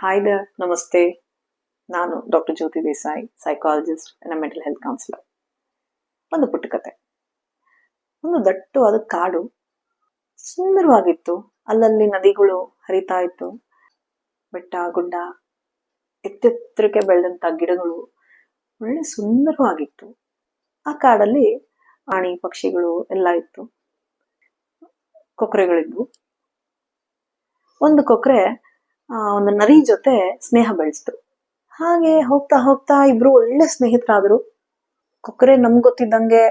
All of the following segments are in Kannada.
ಹಾಯ್ ದ ನಮಸ್ತೆ ನಾನು doctor Jyoti Desai psychologist and mental health counsellor ಒಂದು ಪುಟ್ಟ ಕತೆ. ಒಂದು ದಟ್ಟವಾದ ಕಾಡು ಸುಂದರವಾಗಿತ್ತು. ಅಲ್ಲಲ್ಲಿ ನದಿಗಳು ಹರಿತಾ ಇತ್ತು. ಬೆಟ್ಟ, ಗುಡ್ಡ, ಎತ್ತೆತ್ತರಕ್ಕೆ ಬೆಳೆದಂಥ ಗಿಡಗಳು ಒಳ್ಳೆ ಸುಂದರವಾಗಿತ್ತು. ಆ ಕಾಡಲ್ಲಿ ಆಣಿ, ಪಕ್ಷಿಗಳು ಎಲ್ಲ ಇತ್ತು. ಕೊಕ್ಕರೆಗಳಿದ್ವು ಒಂದು ಕೊಕ್ಕರೆ ಒಂದು ನರಿ ಜೊತೆ ಸ್ನೇಹ ಬೆಳೆಸಿದ್ರು. ಹಾಗೆ ಹೋಗ್ತಾ ಹೋಗ್ತಾ ಇಬ್ರು ಒಳ್ಳೆ ಸ್ನೇಹಿತರಾದ್ರು. ಕೊಕ್ಕರೆ ನಮ್ಗೆ ಗೊತ್ತಿದ್ದಂಗೆ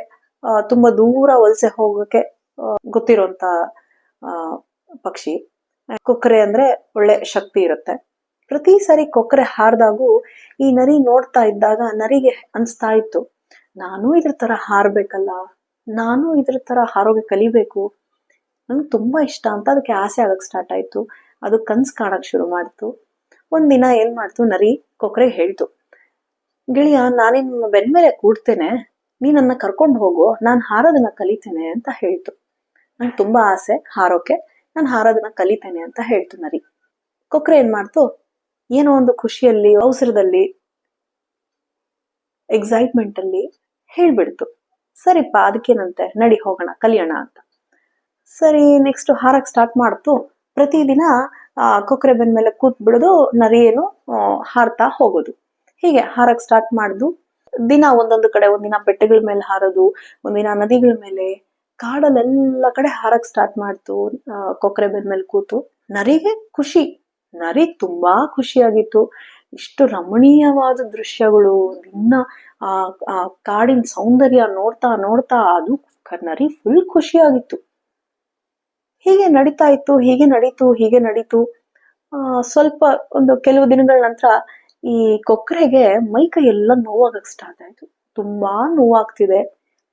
ತುಂಬಾ ದೂರ ವಲಸೆ ಗೊತ್ತಿರೋಂತ ಆ, ಪಕ್ಷಿ. ಕೊಕ್ಕರೆ ಅಂದ್ರೆ ಒಳ್ಳೆ ಶಕ್ತಿ ಇರುತ್ತೆ. ಪ್ರತಿ ಸಾರಿ ಕೊಕ್ಕರೆ ಹಾರ್ದಾಗೂ ಈ ನರಿ ನೋಡ್ತಾ ಇದ್ದಾಗ ನರಿಗೆ ಅನ್ಸ್ತಾ ಇತ್ತು ನಾನು ಇದ್ರ ತರ ಹಾರ್ಬೇಕಲ್ಲ ನಾನು ಇದ್ರ ತರ ಹಾರೋಗೆ ಕಲಿಬೇಕು. ನಂಗೆ ತುಂಬಾ ಇಷ್ಟ ಅಂತ ಅದಕ್ಕೆ ಆಸೆ ಆಗಕ್ ಸ್ಟಾರ್ಟ್ ಆಯ್ತು. ಅದು ಕನ್ಸ್ ಕಾಣಕ್ ಶುರು ಮಾಡ್ತು. ಒಂದಿನ ಏನ್ ಮಾಡ್ತು, ನರಿ ಕೊಕ್ರೆ ಹೇಳ್ತು. ಗಿಳಿಯ ನಾನಿನ್ ಬೆನ್ಮೇಲೆ ಕೂಡ್ತೇನೆ ನೀ ನನ್ನ ಕರ್ಕೊಂಡು ಹೋಗು, ನಾನ್ ಹಾರೋದನ್ನ ಕಲಿತೇನೆ ಅಂತ ಹೇಳ್ತು. ನಂಗೆ ತುಂಬಾ ಆಸೆ ಹಾರೋಕೆ, ನಾನು ಹಾರೋದನ್ನ ಕಲಿತೇನೆ ಅಂತ ಹೇಳ್ತು ನರಿ. ಕೊಕ್ರೆ ಏನ್ ಮಾಡ್ತು, ಏನೋ ಒಂದು ಖುಷಿಯಲ್ಲಿ, ಅವಸರದಲ್ಲಿ ಎಕ್ಸೈಟ್ಮೆಂಟ್ ಅಲ್ಲಿ ಹೇಳ್ಬಿಡ್ತು. ಸರಿಪ್ಪ ಅದಕ್ಕೇನಂತೆ, ನಡಿ ಹೋಗೋಣ, ಕಲಿಯೋಣ ಅಂತ. ಸರಿ ನೆಕ್ಸ್ಟ್ ಹಾರಕ್ ಸ್ಟಾರ್ಟ್ ಮಾಡ್ತು. ಪ್ರತಿದಿನ, ಆ ಕೊಕ್ಕರೆ ಬೆನ್ ಮೇಲೆ ಕೂತ್ ಬಿಡೋದು ನರಿ ಏನು ಹಾರ್ತಾ ಹೋಗೋದು. ಹೀಗೆ ಹಾರಕ್ ಸ್ಟಾರ್ಟ್ ಮಾಡುದು. ದಿನ ಒಂದೊಂದು ಕಡೆ, ಒಂದಿನ ಬೆಟ್ಟಗಳ ಮೇಲೆ ಹಾರೋದು, ಒಂದಿನ ನದಿಗಳ ಮೇಲೆ ಕಾಡಲ್ಲೆಲ್ಲ ಕಡೆ ಹಾರಕ್ ಸ್ಟಾರ್ಟ್ ಮಾಡ್ತು ಕೊಕ್ಕರೆ ಬೆನ್ ಮೇಲೆ ಕೂತು. ನರಿಗೆ ಖುಷಿ. ನರಿ ತುಂಬಾ ಖುಷಿಯಾಗಿತ್ತು. ಇಷ್ಟು ರಮಣೀಯವಾದ ದೃಶ್ಯಗಳು ದಿನ ಆ ಕಾಡಿನ ಸೌಂದರ್ಯ ನೋಡ್ತಾ ನೋಡ್ತಾ, ಅದು ನರಿ ಫುಲ್ ಖುಷಿಯಾಗಿತ್ತು. ಹೀಗೆ ನಡೀತಾ ಇತ್ತು, ಹೀಗೆ ನಡೀತು ಹೀಗೆ ನಡೀತು. ಸ್ವಲ್ಪ ಒಂದು ಕೆಲವು ದಿನಗಳ ನಂತರ ಈ ಕೊಕ್ಕರೆಗೆ ಮೈ ಕೈ ಎಲ್ಲ ನೋವಾಗಕ್ ಸ್ಟಾರ್ಟ್ ಆಯ್ತು ತುಂಬಾ ನೋವಾಗ್ತಿದೆ.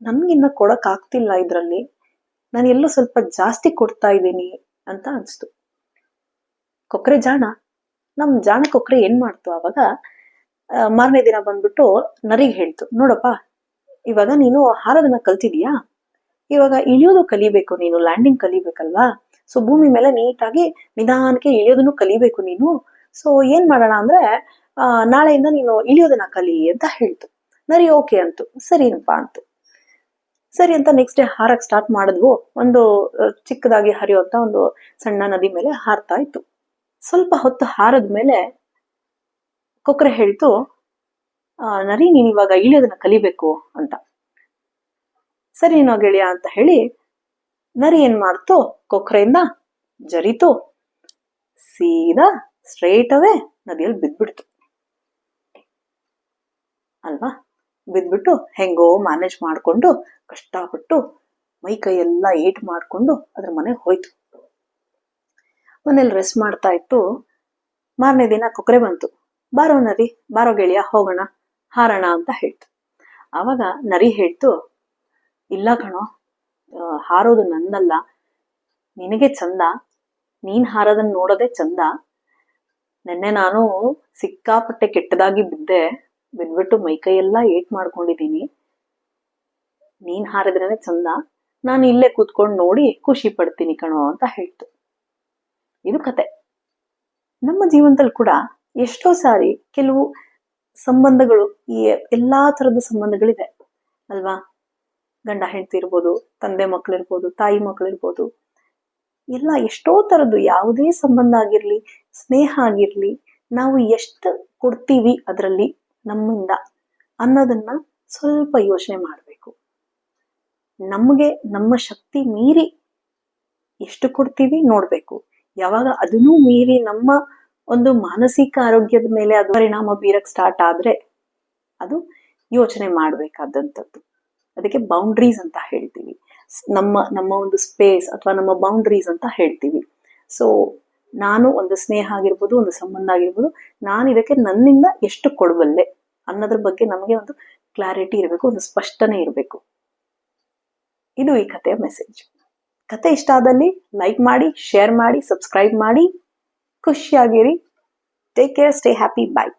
ನನ್ಗಿನ್ನ ಕೊಡಕ್ ಆಗ್ತಿಲ್ಲ ಇದ್ರಲ್ಲಿ. ನಾನು ಎಲ್ಲೋ ಸ್ವಲ್ಪ ಜಾಸ್ತಿ ಕೊಡ್ತಾ ಇದ್ದೀನಿ ಅಂತ ಅನ್ಸ್ತು. ಕೊಕ್ಕರೆ ಜಾಣ? ನಮ್ ಜಾಣ ಕೊಕ್ಕರೆ ಏನ್ ಮಾಡ್ತು ಅವಾಗ ಮಾರನೇ ದಿನ ಬಂದ್ಬಿಟ್ಟು ನರಿಗೆ ಹೇಳ್ತು. ನೋಡಪ್ಪ, ಇವಾಗ ನೀನು ಹಾರೋದನ್ನ ಕಲ್ತಿದ್ಯಾ? ಇವಾಗ ಇಳಿಯೋದು ಕಲಿಬೇಕು ನೀನು ಲ್ಯಾಂಡಿಂಗ್ ಕಲಿಬೇಕಲ್ವಾ? ಸೊ ಭೂಮಿ ಮೇಲೆ ನೀಟಾಗಿ ನಿಧಾನಕ್ಕೆ ಇಳಿಯೋದನ್ನು ಕಲಿಬೇಕು ನೀನು. ಸೊ ಏನ್ ಮಾಡೋಣ ಅಂದ್ರೆ ಆ, ನಾಳೆಯಿಂದ ನೀನು ಇಳಿಯೋದನ್ನ ಕಲಿ ಅಂತ ಹೇಳ್ತು. ನರಿ ಓಕೆ ಅಂತು. ಸರಿನಪ್ಪ ಅಂತು. ಸರಿ ಅಂತ ನೆಕ್ಸ್ಟ್ ಡೇ ಹಾರಕ್ ಸ್ಟಾರ್ಟ್ ಮಾಡಿದ್ವು. ಒಂದು ಚಿಕ್ಕದಾಗಿ ಹರಿಯುವಂತ ಒಂದು ಸಣ್ಣ ನದಿ ಮೇಲೆ ಹಾರ್ತಾ ಇತ್ತು. ಸ್ವಲ್ಪ ಹೊತ್ತು ಹಾರದ ಮೇಲೆ ಕೊಕ್ಕರೆ ಹೇಳ್ತು ಆ, ನರಿ ನೀನ್ ಇವಾಗ ಇಳಿಯೋದನ್ನ ಕಲಿಬೇಕು ಅಂತ. ಸರಿ ನೋ ಗೆಳೆಯ ಅಂತ ಹೇಳಿ ನರಿ ಏನ್ ಮಾಡ್ತು ಕೊಕ್ಕರೆಯಿಂದ ಜರಿತು, ಸೀದಾ ಸ್ಟ್ರೈಟ್ ಅವೇ ನದಿಯಲ್ಲಿ ಬಿದ್ಬಿಡ್ತು. ಅಲ್ವಾ? ಬಿದ್ಬಿಟ್ಟು ಹೆಂಗೋ ಮ್ಯಾನೇಜ್ ಮಾಡ್ಕೊಂಡು ಕಷ್ಟಪಟ್ಟು ಮೈ ಕೈ ಎಲ್ಲ ಏಟ್ ಮಾಡ್ಕೊಂಡು ಅದ್ರ ಮನೆಗೆ ಹೋಯ್ತು. ಮನೇಲಿ ರೆಸ್ಟ್ ಮಾಡ್ತಾ ಇತ್ತು. ಮಾರನೇ ದಿನ ಕೊಕ್ಕರೆ ಬಂತು. ಬಾರೋ ನರಿ, ಬಾರೋ ಗೆಳೆಯ, ಹೋಗೋಣ, ಹಾರೋಣ ಅಂತ ಹೇಳ್ತು. ಆವಾಗ ನರಿ ಹೇಳ್ತು ಇಲ್ಲ ಕಣೋ. ಹಾರೋದು ನಂದಲ್ಲ. ನಿನಗೆ ಚಂದ. ನೀನ್ ಹಾರೋದನ್ನ ನೋಡೋದೇ ಚಂದ. ನೆನ್ನೆ ನಾನು ಸಿಕ್ಕಾಪಟ್ಟೆ ಕೆಟ್ಟದಾಗಿ ಬಿದ್ದೆ. ಬಿದ್ಬಿಟ್ಟು ಮೈಕೈ ಎಲ್ಲ ಏಟ್ ಮಾಡ್ಕೊಂಡಿದ್ದೀನಿ. ನೀನ್ ಹಾರಿದ್ರೇನೆ ಚಂದ. ನಾನು ಇಲ್ಲೇ ಕೂತ್ಕೊಂಡು ನೋಡಿ ಖುಷಿ ಪಡ್ತೀನಿ ಕಣೋ ಅಂತ ಹೇಳ್ತು. ಇದು ಕತೆ. ನಮ್ಮ ಜೀವನದಲ್ಲಿ ಕೂಡ ಎಷ್ಟೋ ಸಾರಿ ಕೆಲವು ಸಂಬಂಧಗಳು, ಈ ಎಲ್ಲಾ ತರದ ಸಂಬಂಧಗಳಿದೆ ಅಲ್ವಾ? ಗಂಡ ಹೆಂಡತಿ ಇರ್ಬೋದು, ತಂದೆ ಮಕ್ಳಿರ್ಬೋದು ತಾಯಿ ಮಕ್ಳಿರ್ಬೋದು ಎಲ್ಲ ಎಷ್ಟೋ ತರದ್ದು ಯಾವುದೇ ಸಂಬಂಧ ಆಗಿರ್ಲಿ, ಸ್ನೇಹ ಆಗಿರ್ಲಿ, ನಾವು ಎಷ್ಟು ಕೊಡ್ತೀವಿ ಅದರಲ್ಲಿ ನಮ್ಮಿಂದ ಅನ್ನೋದನ್ನ ಸ್ವಲ್ಪ ಯೋಚನೆ ಮಾಡಬೇಕು. ನಮಗೆ ನಮ್ಮ ಶಕ್ತಿ ಮೀರಿ ಎಷ್ಟು ಕೊಡ್ತೀವಿ ನೋಡ್ಬೇಕು. ಯಾವಾಗ ಅದನ್ನೂ ಮೀರಿ ನಮ್ಮ ಒಂದು ಮಾನಸಿಕ ಆರೋಗ್ಯದ ಮೇಲೆ ಅದು ಪರಿಣಾಮ ಬೀರಕ್ ಸ್ಟಾರ್ಟ್ ಆದ್ರೆ ಅದು ಯೋಚನೆ ಮಾಡ್ಬೇಕಾದಂಥದ್ದು. ಅದಕ್ಕೆ ಬೌಂಡ್ರೀಸ್ ಅಂತ ಹೇಳ್ತೀವಿ. ನಮ್ಮ ನಮ್ಮ ಒಂದು ಸ್ಪೇಸ್ ಅಥವಾ ನಮ್ಮ ಬೌಂಡ್ರೀಸ್ ಅಂತ ಹೇಳ್ತೀವಿ. ಸೊ ನಾನು ಒಂದು ಸ್ನೇಹ ಆಗಿರ್ಬೋದು, ಒಂದು ಸಂಬಂಧ ಆಗಿರ್ಬೋದು, ನಾನು ಇದಕ್ಕೆ ನನ್ನಿಂದ ಎಷ್ಟು ಕೊಡಬಲ್ಲೆ ಅನ್ನೋದ್ರ ಬಗ್ಗೆ ನಮಗೆ ಒಂದು ಕ್ಲಾರಿಟಿ ಇರಬೇಕು, ಒಂದು ಸ್ಪಷ್ಟನೆ ಇರಬೇಕು. ಇದು ಈ ಕಥೆಯ ಮೆಸೇಜ್ ಕತೆ ಇಷ್ಟ ಆದಲ್ಲಿ ಲೈಕ್ ಮಾಡಿ ಶೇರ್ ಮಾಡಿ ಸಬ್ಸ್ಕ್ರೈಬ್ ಮಾಡಿ. ಖುಷಿಯಾಗಿರಿ. Take care stay happy bye